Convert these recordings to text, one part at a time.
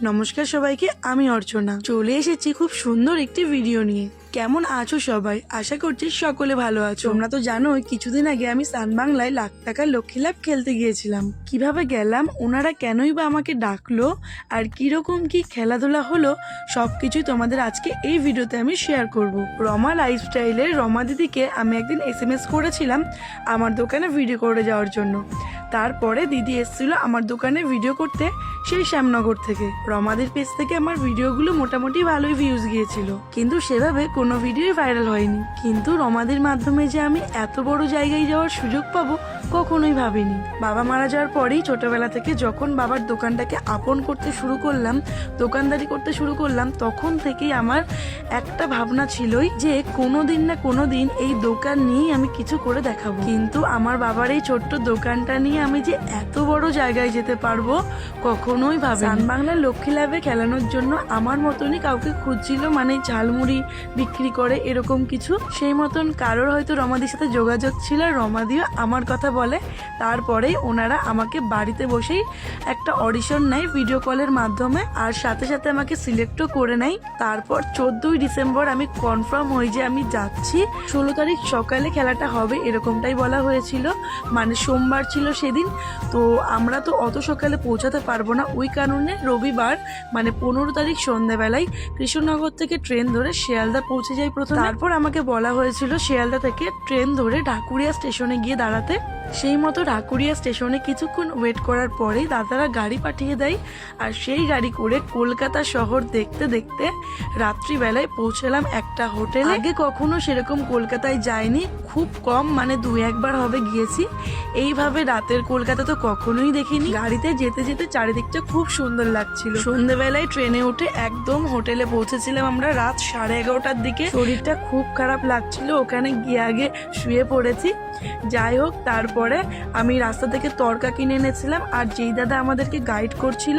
নমস্কার সবাইকে, আমি অর্চনা। চলে এসেছি খুব সুন্দর একটি ভিডিও নিয়ে। কেমন আছো সবাই? আশা করছি সকলে ভালো আছো। তোমরা তো জানোই, কিছুদিন আগে আমি সান বাংলায় লাখ টাকার লক্ষ্মী লাভ খেলতে গিয়েছিলাম। কীভাবে গেলাম, ওনারা কেনই বা আমাকে ডাকলো, আর কীরকম কি খেলাধুলা হলো সব কিছুই তোমাদের আজকে এই ভিডিওতে আমি শেয়ার করব। রমা লাইফস্টাইলের রমা দিদিকে আমি একদিন এস এম এস করেছিলাম, আমার দোকানে ভিডিও করে যাওয়ার জন্য। তারপরে দিদি এসেছিল আমার দোকানে ভিডিও করতে, সেই শ্যামনগর থেকে। রমাদের পেজ থেকে আমার ভিডিওগুলো মোটামুটি ভালোই ভিউজ গিয়েছিল। কিন্তু সেভাবে কোনো ভিডিওই ভাইরাল হয়নি। কিন্তু রমাদের মাধ্যমে যে আমি এত বড় জায়গায় যাওয়ার সুযোগ পাবো, কখনোই ভাবিনি। বাবা মারা যাওয়ার পরেই ছোটবেলা থেকে যখন বাবার দোকানটাকে আপন করতে শুরু করলাম, দোকানদারি করতে শুরু করলাম, তখন থেকেই আমার একটা ভাবনা ছিলই যে কোনো দিন না কোনো দিন এই দোকান নিয়েই আমি কিছু করে দেখাবো। কিন্তু আমার বাবার এই ছোট্ট দোকানটা নিয়ে আমি যে এত বড় জায়গায় যেতে পারব কখনোই ভাবে বাংলার লক্ষ্মী লাভে খেলানোর জন্য আমার মতনই কাউকে খুঁজছিল মানে ঝালমুড়ি বিক্রি করে এরকম কিছু। সেই মতন কারোর হয়তো রমাদির সাথে যোগাযোগ ছিল, রমাদিও আমার কথা বলে। তারপরেই ওনারা আমাকে বাড়িতে বসেই একটা অডিশন নেয় ভিডিও কলের মাধ্যমে, আর সাথে সাথে আমাকে সিলেক্টও করে নেয়। তারপর চোদ্দই ডিসেম্বর আমি কনফার্ম হই যে আমি যাচ্ছি। ষোলো তারিখ সকালে খেলাটা হবে এরকমটাই বলা হয়েছিল। মানে সোমবার ছিল সেদিন। তো আমরা তো অত সকালে পৌঁছাতে পারব না। ওই কারণে রবিবার মানে পনেরো তারিখ সন্ধ্যাবেলায় কৃষ্ণনগর থেকে ট্রেন ধরে শিয়ালদা পৌঁছে যাই প্রথম। তারপর আমাকে বলা হয়েছিল শিয়ালদা থেকে ট্রেন ধরে ঢাকুরিয়া স্টেশনে গিয়ে দাঁড়াতে। সেই মতো ঢাকুরিয়া স্টেশনে কিছুক্ষণ ওয়েট করার পরেই দাদারা গাড়ি পাঠিয়ে দেয়। আর সেই গাড়ি করে কলকাতা শহর দেখতে দেখতে রাত্রিবেলায় পৌঁছলাম একটা হোটেলে। আগে কখনো সেরকম কলকাতায় যাইনি। খুব কম মানে দু একবার হবে গিয়েছি। এইভাবে রাতের কলকাতা তো কখনোই দেখিনি। গাড়িতে যেতে যেতে চারিদিকটা খুব সুন্দর লাগছিল। সন্ধেবেলায় ট্রেনে উঠে একদম হোটেলে পৌঁছেছিলাম আমরা রাত সাড়ে এগারোটার দিকে। শরীরটা খুব খারাপ লাগছিল, ওখানে গিয়ে আগে শুয়ে পড়েছি। যাই হোক, তারপরে আমি রাস্তা থেকে তরকা কিনে এনেছিলাম আর যেই দাদা আমাদেরকে গাইড করছিল,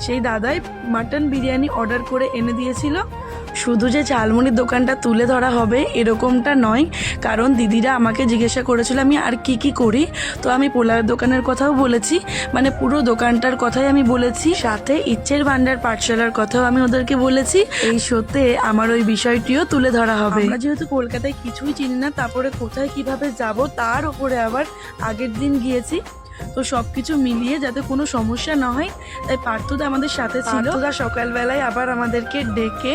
সেই দাদাই মাটন বিরিয়ানি অর্ডার করে এনে দিয়েছিল। শুধু যে ঝালমুড়ির দোকানটা তুলে ধরা হবে, এরকমটা নয়। কারণ দিদিরা আমাকে জিজ্ঞাসা করেছিল, আমি আর কি কি করি? তো আমি পোলাওয়ের দোকানের কথাও বলেছি। মানে পুরো দোকানটার কথাই আমি বলেছি। সাথে ইচ্ছের ভান্ডার পাঠশালার কথাও আমি ওদেরকে বলেছি। এই সত্যি আমার ওই বিষয়টিও তুলে ধরা হবে। আমরা যেহেতু কলকাতায় কিছুই চিনি না, তারপরে কোথায় কীভাবে যাব, তার উপরে আবার আগের দিন গিয়েছি। তো সব কিছু মিলিয়ে যাতে কোনো সমস্যা না হয়, তাই পার্থদা আমাদের সাথে ছিল। পার্থদা সকালবেলায় আবার আমাদেরকে ডেকে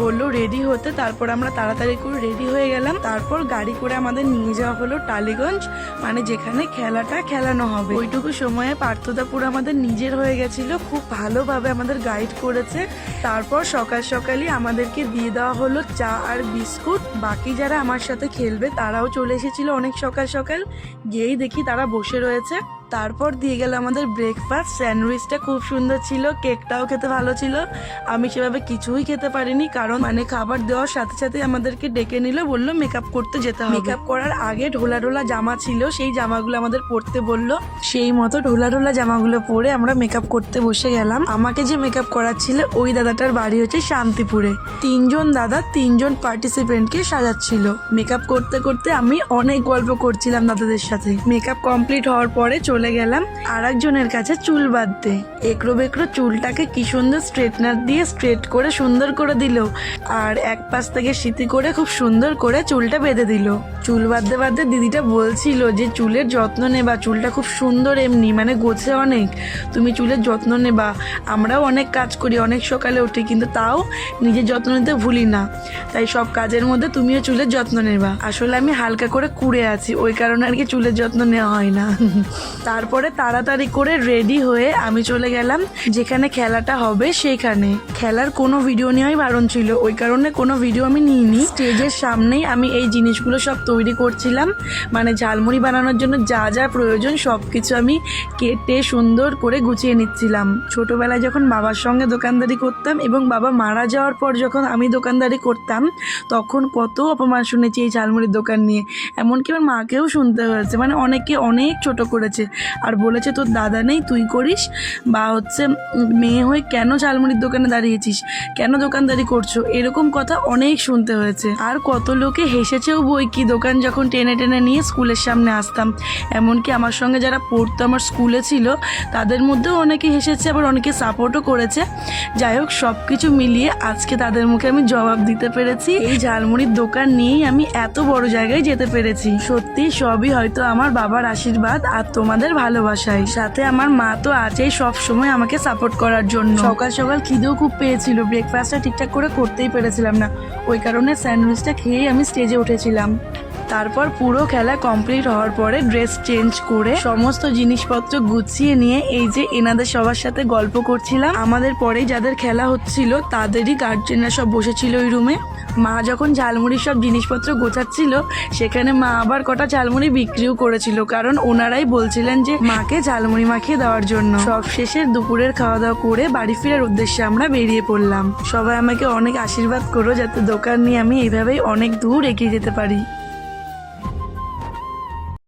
বলল, রেডি হতে। তারপর আমরা তাড়াতাড়ি করে রেডি হয়ে গেলাম। তারপর গাড়ি করে আমাদের নিয়ে যাওয়া হলো টালিগঞ্জ মানে যেখানে খেলাটা খেলানো হবে। ওইটুকু সময়ে পার্থদা পুরো আমাদের নিজের হয়ে গেছিল, খুব ভালোভাবে আমাদের গাইড করেছে। তারপর সকাল সকালই আমাদেরকে দিয়ে দেওয়া হলো চা আর বিস্কুট। বাকি যারা আমার সাথে খেলবে, তারাও চলে এসেছিল অনেক সকাল সকাল। গিয়েই দেখি তারা বসে রয়েছে। তারপর দিয়ে গেল আমাদের ব্রেকফাস্ট স্যান্ডউইচটা খুব সুন্দর ছিল কেকটাও খেতে ভালো ছিল। আমি সেভাবে কিছুই খেতে পারিনি, কারণ মানে খাবার দেওয়ার সাথে সাথে আমাদেরকে ডেকে নিল, বলল মেকআপ করতে যেতে হবে। মেকআপ করার আগে ঢোলা ঢোলা জামা ছিল, সেই জামাগুলো আমাদের পরতে বলল। সেই মতো ঢোলা ঢোলা জামাগুলো পরে আমরা মেকআপ করতে বসে গেলাম। আমাকে যে মেকআপ করাচ্ছিল, ওই দাদাটার বাড়ি হচ্ছে শান্তিপুরে। তিনজন দাদা, তিনজন পার্টিসিপেন্টকে সাজাচ্ছিল। মেকআপ করতে করতে আমি অনেক গল্প করছিলাম দাদাদের সাথে। মেকআপ কমপ্লিট হওয়ার পরে চলে গেলাম আর একজনের কাছে চুল বাঁধতে। একরো বেকরো চুলটাকে কি সুন্দর স্ট্রেটনার দিয়ে স্ট্রেট করে সুন্দর করে দিল আর এক পাশ থেকে সিতি করে খুব সুন্দর করে চুলটা বেঁধে দিল। চুল বাঁধতে বাঁধতে দিদিটা বলছিল যে চুলের যত্ন নেবা, চুলটা খুব সুন্দর এমনি মানে গোছে অনেক, তুমি চুলের যত্ন নেবা। আমরাও অনেক কাজ করি, অনেক সকালে উঠি, কিন্তু তাও নিজের যত্ন নিতে ভুলি না। তাই সব কাজের মধ্যে তুমিও চুলের যত্ন নেবা। আসলে আমি হালকা করে কুড়ে আছি, ওই কারণে আর কি চুলের যত্ন নেওয়া হয় না। তারপরে তাড়াতাড়ি করে রেডি হয়ে আমি চলে গেলাম, যেখানে খেলাটা হবে সেইখানে। খেলার কোনো ভিডিও নেওয়াই বারণ ছিল, ওই কারণে কোনো ভিডিও আমি নিইনি। স্টেজের সামনেই আমি এই জিনিসগুলো সব তৈরি করছিলাম মানে ঝালমুড়ি বানানোর জন্য যা যা প্রয়োজন সব কিছু আমি কেটে সুন্দর করে গুছিয়ে নিচ্ছিলাম। ছোটোবেলায় যখন বাবার সঙ্গে দোকানদারি করতাম এবং বাবা মারা যাওয়ার পর যখন আমি দোকানদারি করতাম, তখন কত অপমান শুনেছি এই ঝালমুড়ির দোকান নিয়ে। এমনকি আমার মাকেও শুনতে হয়েছে মানে অনেকে অনেক ছোট করেছে। আর বলেছে তোর দাদা নেই, তুই করিস। বা হচ্ছে মেয়ে হয়ে কেন ঝালমুড়ির দোকানে দাঁড়িয়েছিস? কেন দোকানদারি করছ? এরকম কথা অনেক শুনতে হয়েছে। আর কত লোকে হেসেছেও বই কি? দোকান যখন টেনে টেনে নিয়ে স্কুলের সামনে আসতাম। এমনকি আমার সঙ্গে যারা পড়তো, আমার স্কুলে ছিল, তাদের মধ্যেও অনেকে হেসেছে, আবার অনেকে সাপোর্টও করেছে। যাই হোক সব কিছু মিলিয়ে আজকে তাদের মুখে আমি জবাব দিতে পেরেছি। এই ঝালমুড়ির দোকান নিয়েই আমি এত বড় জায়গায় যেতে পেরেছি। সত্যি, সবই হয়তো আমার বাবার আশীর্বাদ আর তোমাদের ভালোবাসায়। সাথে আমার মা তো আছেই সব সময় আমাকে সাপোর্ট করার জন্য। সকাল সকাল খিদেও খুব পেয়েছিল। ব্রেকফাস্টটা ঠিকঠাক করে করতেই পেরেছিলাম না। ওই কারণে স্যান্ডউইচটা খেয়েই আমি স্টেজে উঠেছিলাম। তারপর পুরো খেলা কমপ্লিট হওয়ার পরে ড্রেস চেঞ্জ করে সমস্ত জিনিসপত্র গুছিয়ে নিয়ে এই যে এনাদের সবার সাথে গল্প করছিলাম। আমাদের পরেই যাদের খেলা হচ্ছিল, তাদেরই গার্জেনরা সব বসেছিল ওই রুমে মা যখন ঝালমুড়ির সব জিনিসপত্র গোছাচ্ছিল, সেখানে মা আবার কটা ঝালমুড়ি বিক্রিও করেছিল, কারণ ওনারাই বলছিলেন যে মাকে ঝালমুড়ি মাখিয়ে দেওয়ার জন্য। সব শেষে দুপুরের খাওয়া দাওয়া করে বাড়ি ফেরার উদ্দেশ্যে আমরা বেরিয়ে পড়লাম। সবাই আমাকে অনেক আশীর্বাদ করো, যাতে দোকান নিয়ে আমি এইভাবেই অনেক দূর এগিয়ে যেতে পারি।